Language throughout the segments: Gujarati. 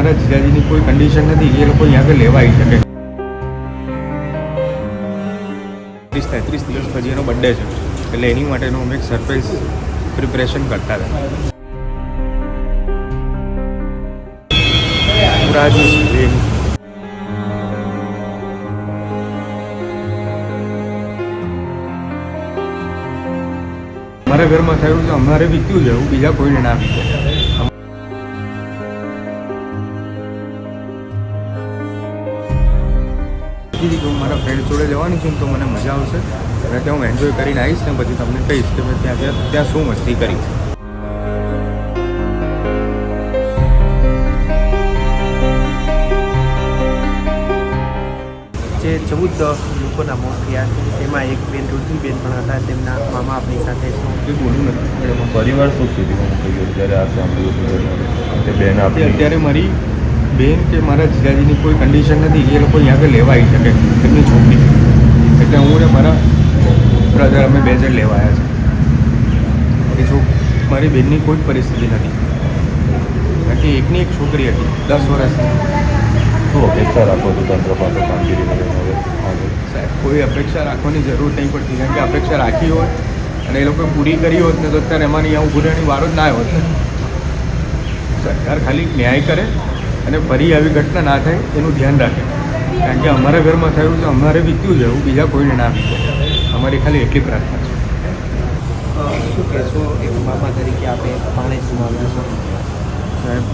મારા જીજાજીની કોઈ કન્ડિશન નથી, એ લોકો અહીંયા આગળ લેવા આવી શકે. ત્રીસ તેત્રીસ દિવસ પછી એનો બર્થડે છે. એટલે એની માટેનો અમે એક સરપ્રાઈઝ પ્રિપરેશન કરતા હતા. રાજુ અમારા ઘરમાં થયું છે, અમારે વીત્યું છે એવું બીજા કોઈને ના વીતે કીધી કે હું મારા ફ્રેન્ડ જોડે જવાની છું ને તો મને મજા આવશે. અને ત્યાં હું એન્જોય કરીને આવીશ ને પછી તમને કહીશ કે મેં ત્યાં ત્યાં ત્યાં શું મસ્તી કરી. જે ચૌદ લોકોના મોત થયા તેમાં એક બેન રુદ્રીબેન પણ હતા. તેમના મામા આપણી સાથે છે. પરિવાર શું સ્થિતિમાં થઈ ગયો જ્યારે આ સાંભળ્યું તે બેન આપણી. અત્યારે મારી બેન કે મારા જીજાજીની કોઈ કન્ડિશન નથી એ લોકો અહીંયા આગળ લેવા આવી શકે એમની છોકરી. એટલે હું ને મારા બ્રધર અમે બે જણ લેવા આવ્યા છે એ છોક મારી બેનની કોઈ પરિસ્થિતિ નથી. કારણ કે એકની એક છોકરી હતી દસ વર્ષની. શું અપેક્ષા રાખો છો તંત્ર પાસે કામગીરી સાહેબ કોઈ અપેક્ષા રાખવાની જરૂર નહીં પડતી કારણ કે અપેક્ષા રાખી હોત અને એ લોકોએ પૂરી કરી હોત ને તો અત્યારે એમાંની આવું રહેવાની વારો જ ના હોત સરકાર ખાલી ન્યાય કરે અને ફરી આવી ઘટના ના થાય એનું ધ્યાન રાખે. કારણ કે અમારા ઘરમાં થયું તો અમારે વીત્યું છે? એવું બીજા કોઈને ના વીતે અમારી ખાલી એટલી પ્રાર્થના છે. શું કહેશો? એક મામા તરીકે આપણે પાણી સમાવ્યું છો? સાહેબ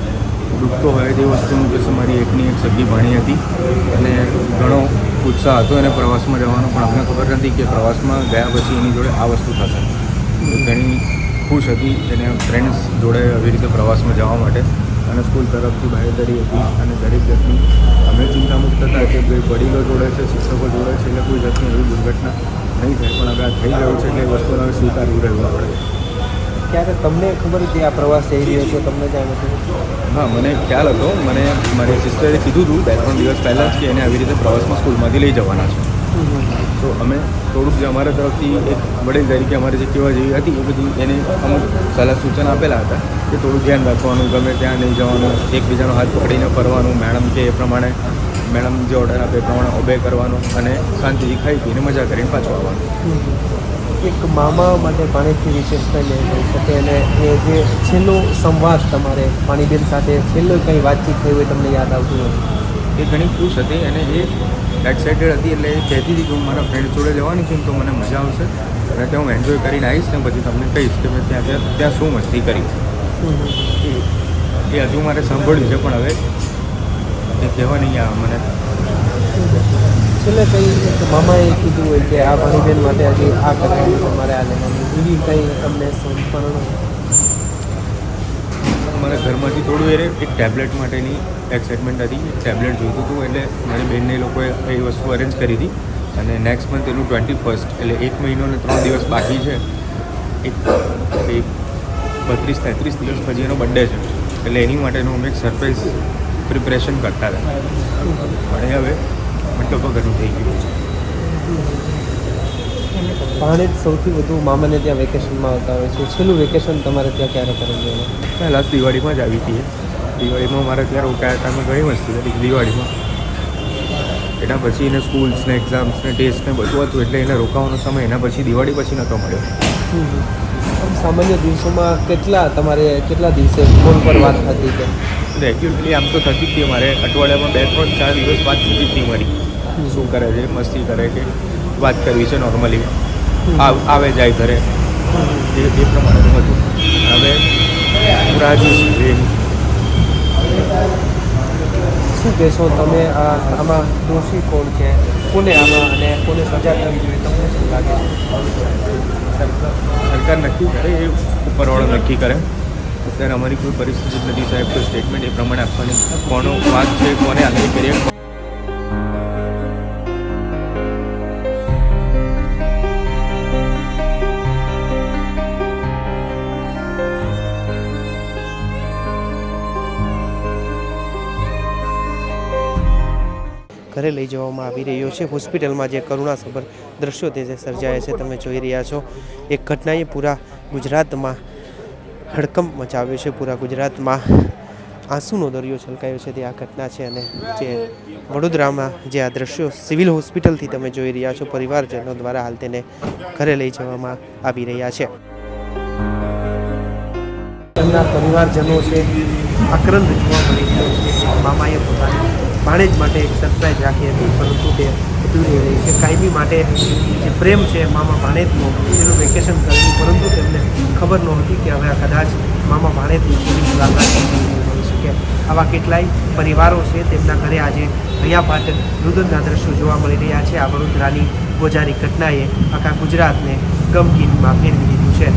દુઃખ તો હોય તે વસ્તુનું કે મારી એકની એક સગી ભણી હતી અને ઘણો ઉત્સાહ હતો એને પ્રવાસમાં જવાનો પણ અમને ખબર નથી કે પ્રવાસમાં ગયા પછી એની જોડે આ વસ્તુ થશે. ઘણી ખુશ હતી એને ફ્રેન્ડ્સ જોડે આવી રીતે પ્રવાસમાં જવા માટે. અને સ્કૂલ તરફથી બાહેધરી હતી અને દરેક જાતની અમે ચિંતામુક્ત હતા કે ભાઈ વડીલો જોડે છે શિક્ષકો જોડે છે એટલે કોઈ જાતની એવી દુર્ઘટના નહીં થાય પણ હવે આ થઈ ગયું છે એટલે એ વસ્તુને હવે સ્વીકારવું રહ્યું પડે ક્યારે તમને ખબર હતી આ પ્રવાસ જઈ રહ્યો છે? તમને જાણ હતું? હા મને ખ્યાલ હતો. મને મારી સિસ્ટરે કીધું હતું બે ત્રણ દિવસ પહેલાં જ કે એને આવી રીતે પ્રવાસમાં સ્કૂલમાંથી લઈ જવાના છે. તો અમે થોડુંક જે અમારા તરફથી એક વડીલ તરીકે અમારે જે કહેવા જેવી હતી એ બધી એને અમુક સલાહ સૂચન આપેલા હતા કે થોડું ધ્યાન રાખવાનું ગમે ત્યાં નહીં જવાનું એકબીજાનો હાથ પકડીને ફરવાનું મેડમ કે એ પ્રમાણે મેડમ જે ઓર્ડર આપે એ પ્રમાણે ઓબે કરવાનું અને શાંતિથી ખાઈ પીને મજા કરીને પાછું આવવાનું. એક મામા માટે પાણીથી વિશેષ કંઈ નહીં હોઈ શકે અને એ જે છેલ્લો સંવાદ તમારે પાણીબેન સાથે છેલ્લો કંઈ વાતચીત થઈ હોય તમને યાદ આવતું હોય? એ ઘણી ખુશ હતી અને એ એક્સાઇટેડ હતી એટલે એ કહેતી હતી કે હું મારા ફ્રેન્ડ જોડે જવાની છું તો મને મજા આવશે. અને ત્યાં હું એન્જોય કરીને આવીશ ને પછી તમને કહીશ કે મેં ત્યાં ત્યાં ત્યાં શું મસ્તી કરી એ હજુ મારે સાંભળ્યું છે પણ હવે એ કહેવા નહીં આવે મને. છેલ્લે કંઈ મામાએ કીધું હોય કે આ પાણીબેન માટે હજી આ કરવાનું તમારે આ લેવાનું. એવી કંઈ તમને સંપૂર્ણ અમારા ઘરમાંથી થોડું એને એક ટેબ્લેટ માટેની એક્સાઇટમેન્ટ હતી. એક ટેબ્લેટ જોઈતું હતું એટલે મારી બેનને લોકોએ એ વસ્તુ અરેન્જ કરી હતી. અને નેક્સ્ટ મંથ એનું ટ્વેન્ટી ફર્સ્ટ એટલે એક મહિનો અને ત્રણ દિવસ બાકી છે. એક બત્રીસ, તેત્રીસ દિવસ પછી એનો બર્થડે છે. એટલે એની માટેનું અમે એક સરપ્રાઈઝ પ્રિપરેશન કરતા હતા. એ હવે મતલબ વગરનું થઈ ગયું છે. પાણી જ સૌથી વધુ મામાને ત્યાં વેકેશનમાં આવતા હોય છે. છેલ્લું વેકેશન તમારે ત્યાં ક્યારે કરેલું હોય પહેલાં દિવાળીમાં જ આવી હતી દિવાળીમાં મારે ત્યાં રોકાયા હતા અમે ઘણી વસ્તુ કરી દિવાળીમાં. એના પછી એને સ્કૂલ્સ ને એક્ઝામ્સ ને ટેસ્ટ ને બધું હતું એટલે એને રોકાવાનો સમય એના પછી દિવાળી પછી નહોતો મળ્યો. સામાન્ય દિવસોમાં કેટલા તમારે કેટલા દિવસે ફોન પર વાત થતી કે? રેગ્યુલરલી આમ તો થતી જ હતી અમારે. અઠવાડિયામાં બે ત્રણ ચાર દિવસ વાત થતી જ હતી મારી શું કરે છે મસ્તી કરે કે વાત કરવી છે નોર્મલી આવે જાય ઘરે. એ એ પ્રમાણેનું હતું હવે રાજુ છે. શું કહેશો તમે? આમાં દોષી કોણ છે? કોને આમાં અને કોને સજા કરવી જોઈએ? તમને શું લાગે સરકાર નક્કી કરે એ ઉપરવાળો નક્કી કરે. અત્યારે અમારી કોઈ પરિસ્થિતિ નથી સાહેબ. કોઈ સ્ટેટમેન્ટ એ પ્રમાણે આપવાની. કોનો વાત છે કોને આગળ કરીએ? ઘરે લઈ જવામાં આવી રહ્યો છે. હોસ્પિટલમાં જે કરુણાસભર દ્રશ્યો તે જે સર્જાયા છે તમે જોઈ રહ્યા છો. એક ઘટનાએ પૂરા ગુજરાતમાં હડકંપ મચાવ્યો છે. પૂરા ગુજરાતમાં આંસુનો દરિયો છલકાયો છે તે આ ઘટના છે અને જે વડોદરામાં જે આ દ્રશ્યો સિવિલ હોસ્પિટલથી તમે જોઈ રહ્યા છો. પરિવારજનો દ્વારા હાલ તેને ઘરે લઈ જવામાં આવી રહ્યા છે. તેમના પરિવારજનો છે, આક્રંદ જોવા મળી રહ્યો છે મામાએ પોતાની ભાણેજ માટે એક સરપ્રાઈઝ રાખી હતી. પરંતુ તે અધૂરી રહી છે. કાયમી માટે જે પ્રેમ છે મામા ભાણેજનો એનું વેકેશન કર્યું. પરંતુ તેમને ખબર નહોતી કે હવે આ કદાચ મામા ભાણેજની પૂરી મુલાકાત આવા કેટલાય પરિવારો છે તેમના ઘરે આજે હૈયાપાટ રુદનના દ્રશ્યો જોવા મળી રહ્યા છે. આ વડોદરાની ગોજારી ઘટનાએ આખા ગુજરાતને ગમગીનમાં ફેરવી દીધું છે.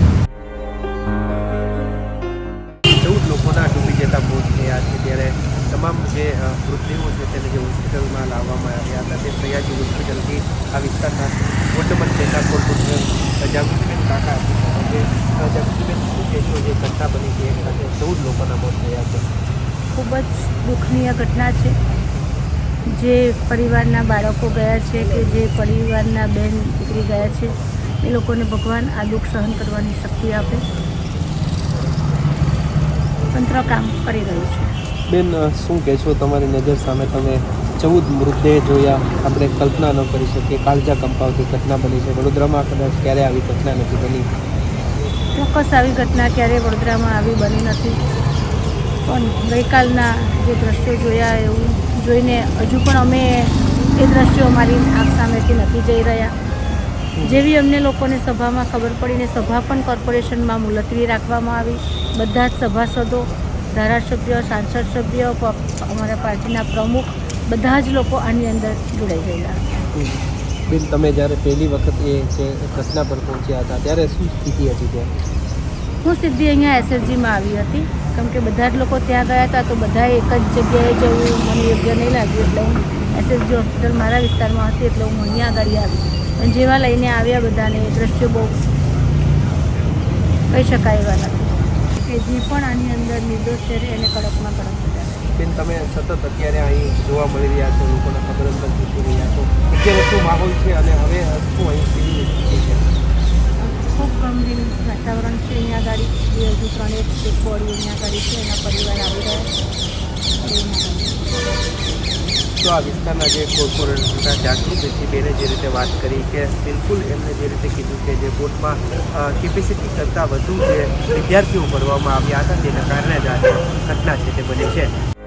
ચૌદ લોકોના ડૂબી જતા મોત થયા છે. ત્યારે તમામ જે મૃતદેહો છે તેને જે હોસ્પિટલમાં લાવવામાં આવ્યા હતા, તે સયાજી હોસ્પિટલથી આ વિસ્તારના વોર્ડ નંબર પહેલા કોર્પોરેટર જાગૃતિબેન કાકા જે જાગૃતિબેન શું જે ઘટના બની છે એક સાથે ચૌદ લોકોના મોત થયા છે. ખૂબ જ દુઃખનીય ઘટના છે. જે પરિવારના બાળકો ગયા છે કે જે પરિવારના બેન દીકરી ગયા છે, એ લોકોને ભગવાન આ દુઃખ સહન કરવાની શક્તિ આપે. તંત્ર કામ કરી રહ્યું છે. બેન શું કહેશો તમારી નજર સામે? તમે ચૌદ મૃતદેહ જોયા. આપણે કલ્પના ન કરી શકીએ. કાળજા કંપાવતી ઘટના બની છે. વડોદરામાં કદાચ ક્યારે આવી ઘટના નથી બની? ચોક્કસ આવી ઘટના ક્યારેય વડોદરામાં આવી બની નથી. પણ ગઈકાલના જે દ્રશ્યો જોયા એવું જોઈને હજુ પણ અમે એ દ્રશ્યો અમારી આંખ સામેથી નથી જઈ રહ્યા. જેવી અમને લોકોને સભામાં ખબર પડીને સભા પણ કોર્પોરેશનમાં મુલતવી રાખવામાં આવી. બધા જ સભાસદો ધારાસભ્ય સાંસદ સભ્ય અમારા પાર્ટીના પ્રમુખ બધા જ લોકો આની અંદર જોડાઈ ગયેલા. બેન તમે જ્યારે પહેલી વખત એ જે ઘટના પર પહોંચ્યા હતા ત્યારે શું સ્થિતિ હતી ત્યાં? હું સીધી અહીંયા એસએસજીમાં આવી હતી? કેમ કે બધા જ લોકો ત્યાં ગયા હતા તો બધા એક જ જગ્યાએ જવું મને યોગ્ય નહીં લાગ્યું એટલે હું એસએસજી હોસ્પિટલ મારા વિસ્તારમાં હતી એટલે હું અહીંયા આગળ આવી. અને જેવા લઈને આવ્યા બધાને દ્રશ્યો બહુ કહી શકાય એવા નથી. પણ અંદર નિર્દોષ છે એને કડકમાં કડક. બેન તમે સતત અત્યારે અહીં જોવા મળી રહ્યા છો લોકોને ખબર પૂછી રહ્યા છો અત્યારે શું માહોલ છે અને હવે શું અહીં સ્થિતિ સ્થિતિ છે ખૂબ ગંભીર વાતાવરણ છે અહીંયા આગળ બે હજુ ત્રણેક એક બોડી અહીંયા આગળ છે એના પરિવાર આવી રહ્યા. તો આ વિસ્તારના જે કોર્પોરેટરના જાગૃતિ બેને જે રીતે વાત કરી કે બિલકુલ એમને જે રીતે કીધું કે જે બોટમાં કેપેસિટી કરતાં વધુ જે વિદ્યાર્થીઓ ભરવામાં આવ્યા હતા, તેના કારણે જ આ ઘટના છે તે બની છે.